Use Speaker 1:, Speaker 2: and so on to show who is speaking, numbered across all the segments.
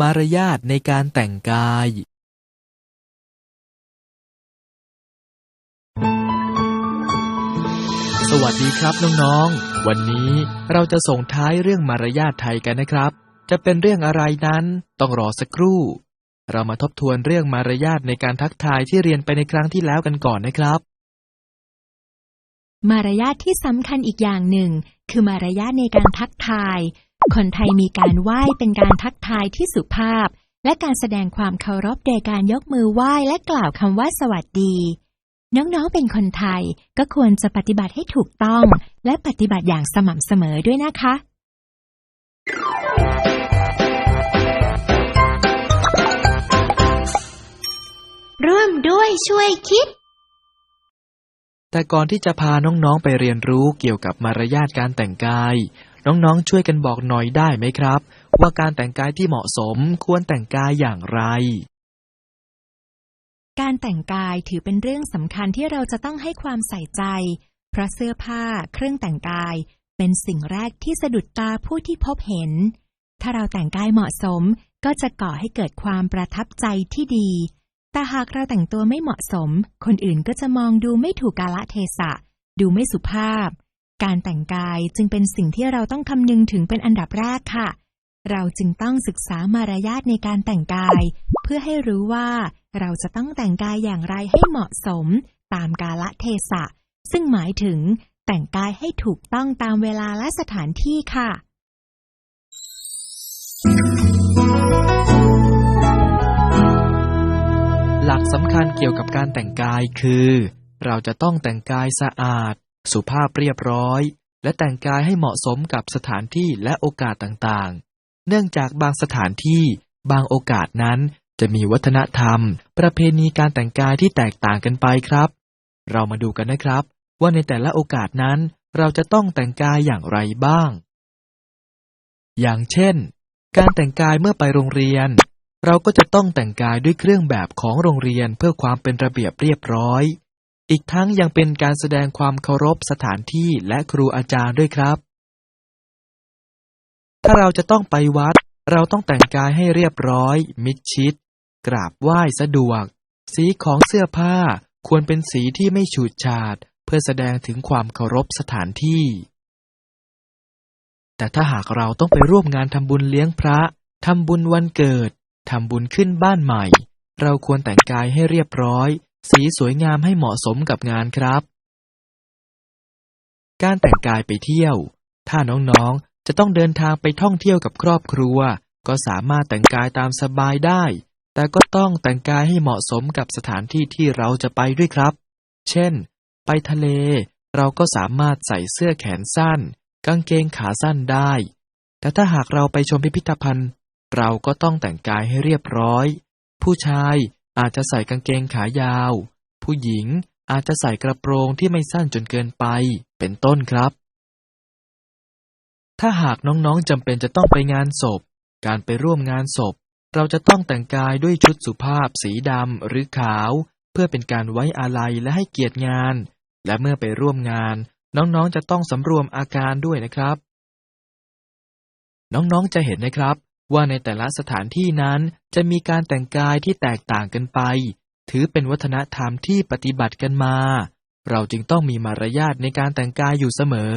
Speaker 1: มารยาทในการแต่งกายสวัสดีครับน้องๆ วันนี้เราจะส่งท้ายเรื่องมารยาทไทยกันนะครับ จะเป็นเรื่องอะไรนั้นต้องรอสักครู่ เรามาทบทวนเรื่องมารยาทในการทักทายที่เรียนไปในครั้งที่แล้วกันก่อนนะครับ
Speaker 2: มารยาทที่สำคัญอีกอย่างหนึ่ง คือมารยาทในการทักทาย คนไทยมีการไหว้เป็นการทักทายที่สุภาพ และการแสดงความเคารพโดยการยกมือไหว้และกล่าวคำว่าสวัสดี น้องๆเป็นคนไทยก็ควรจะปฏิบัติให้ถูกต้อง และปฏิบัติอย่างสม่ำเสมอด้วยนะคะ
Speaker 3: ร่วมด้วยช่วยคิด
Speaker 1: แต่ก่อนที่จะพาน้องๆไปเรียนรู้เกี่ยวกับมารยาทการแต่งกาย น้องๆช่วยกันบอกหน่อยได้ไหมครับ ว่าการแต่งกายที่เหมาะสมควรแต่งกายอย่างไร
Speaker 2: การแต่งกายถือเป็นเรื่องสำคัญที่เราจะต้องให้ความใส่ใจ เพราะเสื้อผ้าเครื่องแต่งกาย เป็นสิ่งแรกที่สะดุดตาผู้ที่พบเห็น ถ้าเราแต่งกายเหมาะสมก็จะก่อให้เกิดความประทับใจที่ดี แต่หากเราแต่งตัวไม่เหมาะสม คนอื่นก็จะมองดูไม่ถูกกาละเทศะ ดูไม่สุภาพ การแต่งกายจึงเป็นสิ่งที่เราต้องคำนึงถึงเป็นอันดับแรกค่ะ เราจึงต้องศึกษามารยาทในการแต่งกาย เพื่อให้รู้ว่าเราจะต้องแต่งกายอย่างไรให้เหมาะสม ตามกาลเทศะ ซึ่งหมายถึงแต่งกายให้ถูกต้องตามเวลาและสถานที่ค่ะ
Speaker 1: หลักสำคัญเกี่ยวกับการแต่งกายคือ เราจะต้องแต่งกายสะอาด สุภาพเรียบร้อย และแต่งกายให้เหมาะสมกับสถานที่และโอกาสต่างๆ เนื่องจากบางสถานที่บางโอกาสนั้นจะมีวัฒนธรรม ประเพณีการแต่งกายที่แตกต่างกันไปครับ เรามาดูกันนะครับ ว่าในแต่ละโอกาสนั้น เราจะต้องแต่งกายอย่างไรบ้าง อย่างเช่น การแต่งกายเมื่อไปโรงเรียน เราก็จะต้องแต่งกายด้วยเครื่องแบบของโรงเรียนเพื่อความเป็นระเบียบเรียบร้อย อีกทั้งยังเป็นการแสดงความเคารพสถานที่และครูอาจารย์ด้วยครับ ถ้าเราจะต้องไปวัด เราต้องแต่งกายให้เรียบร้อย มิดชิด กราบไหว้สะดวก สีของเสื้อผ้าควรเป็นสีที่ไม่ฉูดฉาด เพื่อแสดงถึงความเคารพสถานที่ แต่ถ้าหากเราต้องไปร่วมงานทำบุญเลี้ยงพระทำบุญวันเกิดทำบุญขึ้นบ้านใหม่ เราควรแต่งกายให้เรียบร้อย สีสวยงามให้เหมาะสมกับงานครับ การแต่งกายไปเที่ยว ถ้าน้องๆ จะต้องเดินทางไปท่องเที่ยวกับครอบครัว ก็สามารถแต่งกายตามสบายได้ แต่ก็ต้องแต่งกายให้เหมาะสมกับสถานที่ที่เราจะไปด้วยครับ เช่น ไปทะเล เราก็สามารถใส่เสื้อแขนสั้น กางเกงขาสั้นได้ แต่ถ้าหากเราไปชมพิพิธภัณฑ์ เราก็ต้องแต่งกายให้เรียบร้อย ผู้ชาย อาจจะใส่กางเกงขายาว ผู้หญิงอาจจะใส่กระโปรงที่ไม่สั้นจนเกินไป เป็นต้นครับ ถ้าหากน้องๆจำเป็นจะต้องไปงานศพ การไปร่วมงานศพ เราจะต้องแต่งกายด้วยชุดสุภาพสีดำหรือขาว เพื่อเป็นการไว้อาลัยและให้เกียรติงาน และเมื่อไปร่วมงาน น้องๆจะต้องสำรวมอาการด้วยนะครับ น้องๆจะเห็นนะครับ ว่าในแต่ละสถานที่นั้นจะมีการแต่งกายที่แตกต่างกันไป ถือเป็นวัฒนธรรมที่ปฏิบัติกันมา เราจึงต้องมีมารยาทในการแต่งกายอยู่เสมอ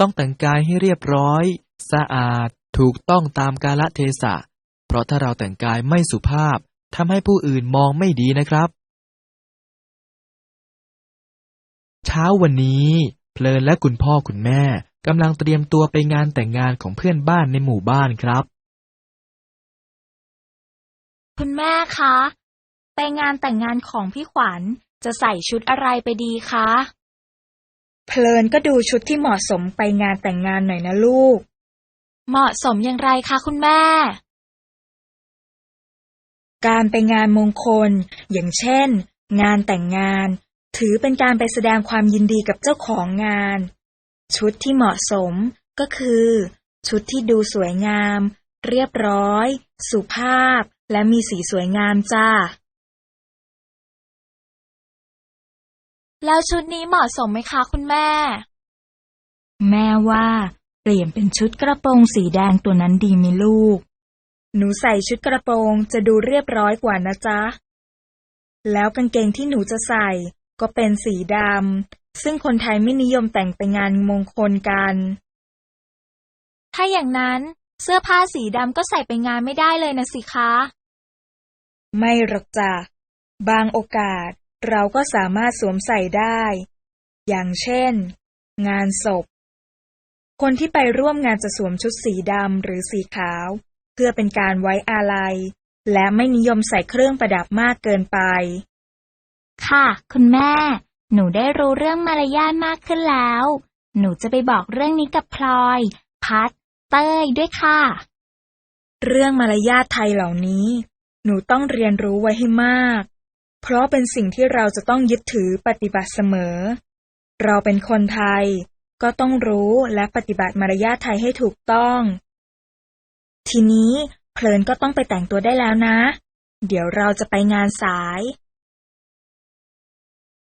Speaker 1: ต้องแต่งกายให้เรียบร้อย สะอาด ถูกต้องตามกาลเทศะ เพราะถ้าเราแต่งกายไม่สุภาพทำให้ผู้อื่นมองไม่ดีนะครับ เช้าวันนี้ เพลินและคุณพ่อคุณแม่กำลังเตรียมตัวไปงานแต่งงานของเพื่อนบ้านในหมู่บ้านครับ
Speaker 3: คุณแม่คะ ไปงานแต่งงานของพี่ขวัญจะใส่ชุดอะไรไปดีคะ
Speaker 4: เพลินก็ดูชุดที่เหมาะสมไปงานแต่งงานหน่อยนะลูก
Speaker 3: เหมาะสมอย่างไรคะคุณแม่
Speaker 4: การไปงานมงคล อย่างเช่น งานแต่งงาน ถือเป็นการไปแสดงความยินดีกับเจ้าของงาน ชุดที่เหมาะสมก็คือ ชุดที่ดูสวยงาม เรียบร้อย สุภาพ และมีสีสวยงามจ้า
Speaker 3: แล้วชุดนี้เหมาะสมไหมคะคุณแม่
Speaker 4: แม่ว่า เปลี่ยนเป็นชุดกระโปรงสีแดงตัวนั้นดีไหมลูก หนูใส่ชุดกระโปรงจะดูเรียบร้อยกว่านะจ๊ะ แล้วกางเกงที่หนูจะใส่ ก็เป็นสีดำ ซึ่งคนไทยไม่นิยมแต่งไปงานมงคลกัน
Speaker 3: ถ้าอย่างนั้นเสื้อผ้าสีดำก็ใส่ไปงานไม่ได้เลยนะสิคะ
Speaker 4: ไม่หรอกจ้ะ บางโอกาสเราก็สามารถสวมใส่ได้ อย่างเช่น งานศพ คนที่ไปร่วมงานจะสวมชุดสีดำหรือสีขาว เพื่อเป็นการไว้อาลัย และไม่นิยมใส่เครื่องประดับมากเกินไป
Speaker 3: ค่ะ คุณแม่ หนูได้รู้เรื่องมารยาทมากขึ้นแล้ว หนูจะไปบอกเรื่องนี้กับพลอย พัด เต้ยด้วยค่ะ
Speaker 4: เรื่องมารยาทไทยเหล่านี้ หนูต้องเรียนรู้ไว้ให้มาก เพราะเป็นสิ่งที่เราจะต้องยึดถือปฏิบัติเสมอ เราเป็นคนไทย ก็ต้องรู้และปฏิบัติมารยาทไทยให้ถูกต้อง ทีนี้เพลินก็ต้องไปแต่งตัวได้แล้วนะ เดี๋ยวเราจะไปงานสาย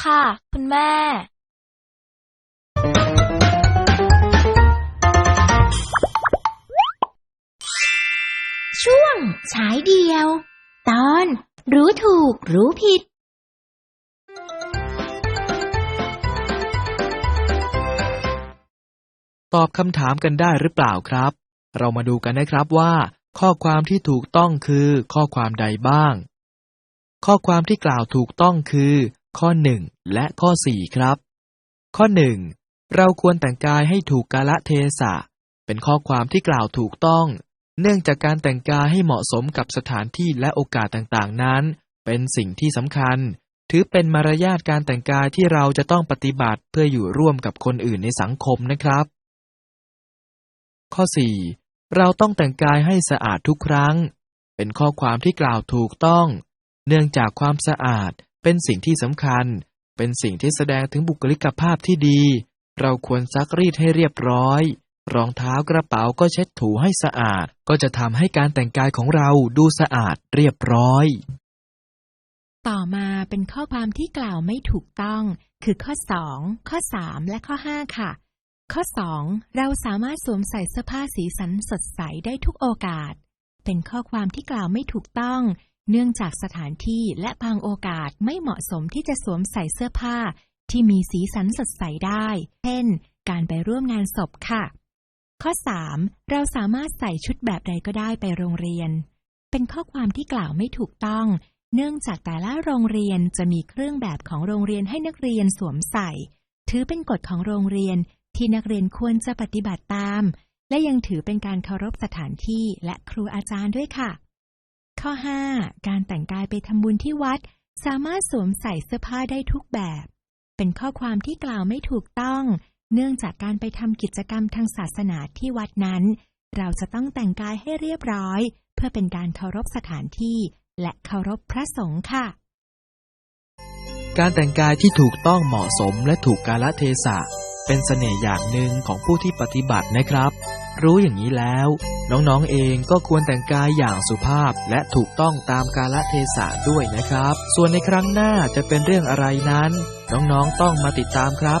Speaker 3: ค่ะ คุณแม่
Speaker 2: ช่วง ฉายเดียว ตอน รู้ถูกรู้ผิด
Speaker 1: ตอบคำถามกันได้หรือเปล่าครับ เรามาดูกันนะครับว่า ข้อความที่ถูกต้องคือ ข้อความใดบ้าง ข้อความที่กล่าวถูกต้องคือ ข้อ 1 และข้อ 4 ครับ ข้อ 1 เราควรแต่งกายให้ถูกกาละเทศะ เป็นข้อความที่กล่าวถูกต้อง เนื่องจากการแต่งกายให้เหมาะสมกับสถานที่และโอกาสต่างๆนั้น เป็นสิ่งที่สำคัญ ถือเป็นมารยาทการแต่งกายที่เราจะต้องปฏิบัติเพื่ออยู่ร่วมกับคนอื่นในสังคมนะครับ ข้อ 4 เราต้องแต่งกายให้สะอาดทุกครั้ง เป็นข้อความที่กล่าวถูกต้อง เนื่องจากความสะอาดเป็นสิ่งที่สำคัญ เป็นสิ่งที่แสดงถึงบุคลิกภาพที่ดี เราควรซักรีดให้เรียบร้อย รองเท้ากระเป๋าก็เช็ดถูให้สะอาด ก็จะทำให้การแต่งกายของเราดูสะอาดเรียบร้อย
Speaker 2: ต่อมาเป็นข้อความที่กล่าวไม่ถูกต้อง คือข้อ 2 ข้อ 3 และข้อ 5 ค่ะ ข้อ 2 เราสามารถสวมใส่เสื้อผ้าสีสันสดใสได้ทุกโอกาส เป็นข้อความที่กล่าวไม่ถูกต้อง เนื่องจากสถานที่และบางโอกาสไม่เหมาะสมที่จะสวมใส่เสื้อผ้าที่มีสีสันสดใสได้ เช่น การไปร่วมงานศพค่ะ ข้อ 3 เราสามารถใส่ชุดแบบใดก็ได้ไปโรงเรียน เป็นข้อความที่กล่าวไม่ถูกต้อง เนื่องจากแต่ละโรงเรียนจะมีเครื่องแบบของโรงเรียนให้นักเรียนสวมใส่ ถือเป็นกฎของโรงเรียนที่นักเรียนควรจะปฏิบัติตาม และยังถือเป็นการเคารพสถานที่และครูอาจารย์ด้วยค่ะ ข้อ 5 การแต่งกายไปทำบุญที่วัด สามารถสวมใส่เสื้อผ้าได้ทุกแบบ เป็นข้อความที่กล่าวไม่ถูกต้อง เนื่องจากการไปทำกิจกรรมทางศาสนาที่วัดนั้น เราจะต้องแต่งกายให้เรียบร้อย เพื่อเป็นการเคารพสถานที่ และเคารพพระสงฆ์ค่ะ
Speaker 1: การแต่งกายที่ถูกต้องเหมาะสมและถูกกาลเทศะ เป็นเสน่ห์อย่างหนึ่งของผู้ที่ปฏิบัตินะครับ รู้อย่างนี้แล้ว น้องๆเองก็ควรแต่งกายอย่างสุภาพและถูกต้องตามกาลเทศะด้วยนะครับ ส่วนในครั้งหน้าจะเป็นเรื่องอะไรนั้น น้องๆต้องมาติดตามครับ